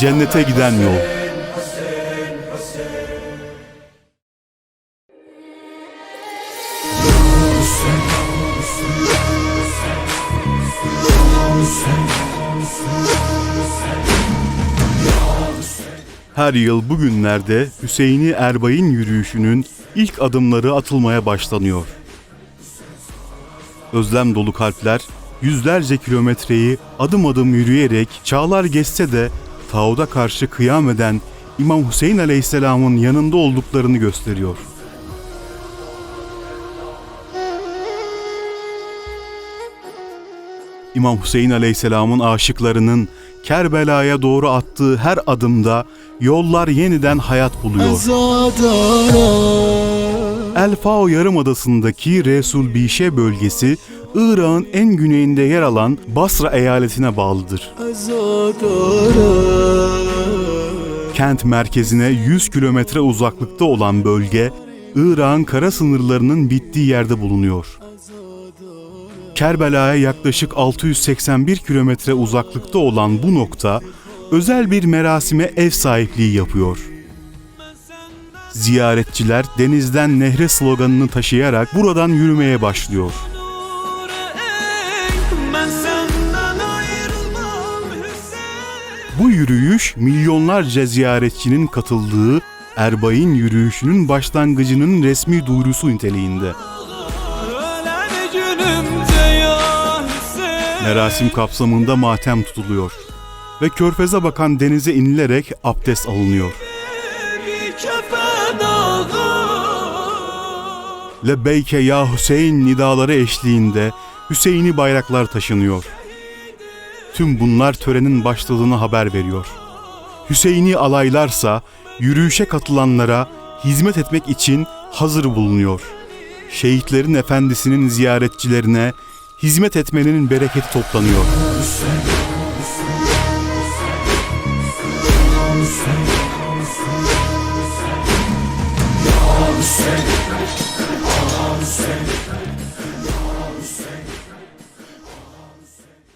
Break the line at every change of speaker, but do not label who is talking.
Cennete giden yol. Her yıl bugünlerde Hüseyini Erbay'ın yürüyüşünün ilk adımları atılmaya başlanıyor. Özlem dolu kalpler yüzlerce kilometreyi adım adım yürüyerek çağlar geçse de tağuda karşı kıyam eden İmam Hüseyin Aleyhisselam'ın yanında olduklarını gösteriyor. İmam Hüseyin Aleyhisselam'ın aşıklarının Kerbela'ya doğru attığı her adımda yollar yeniden hayat buluyor. El Fao Yarımadası'ndaki Resul Bişe bölgesi Irak'ın en güneyinde yer alan Basra eyaletine bağlıdır. Kent merkezine 100 kilometre uzaklıkta olan bölge, Irak'ın kara sınırlarının bittiği yerde bulunuyor. Kerbela'ya yaklaşık 681 kilometre uzaklıkta olan bu nokta, özel bir merasime ev sahipliği yapıyor. Ziyaretçiler denizden nehre sloganını taşıyarak buradan yürümeye başlıyor.
Ben
Bu yürüyüş milyonlarca ziyaretçinin katıldığı Erbay'ın yürüyüşünün başlangıcının resmi duyurusu niteliğinde. Merasim kapsamında matem tutuluyor ve körfeze bakan denize inilerek abdest alınıyor. Lebbeyke ya Hüseyin nidaları eşliğinde Hüseyin'i bayraklar taşınıyor. Tüm bunlar törenin başladığını haber veriyor. Hüseyin'i alaylarsa yürüyüşe katılanlara hizmet etmek için hazır bulunuyor. Şehitlerin efendisinin ziyaretçilerine hizmet etmenin bereketi toplanıyor.
Hüseyin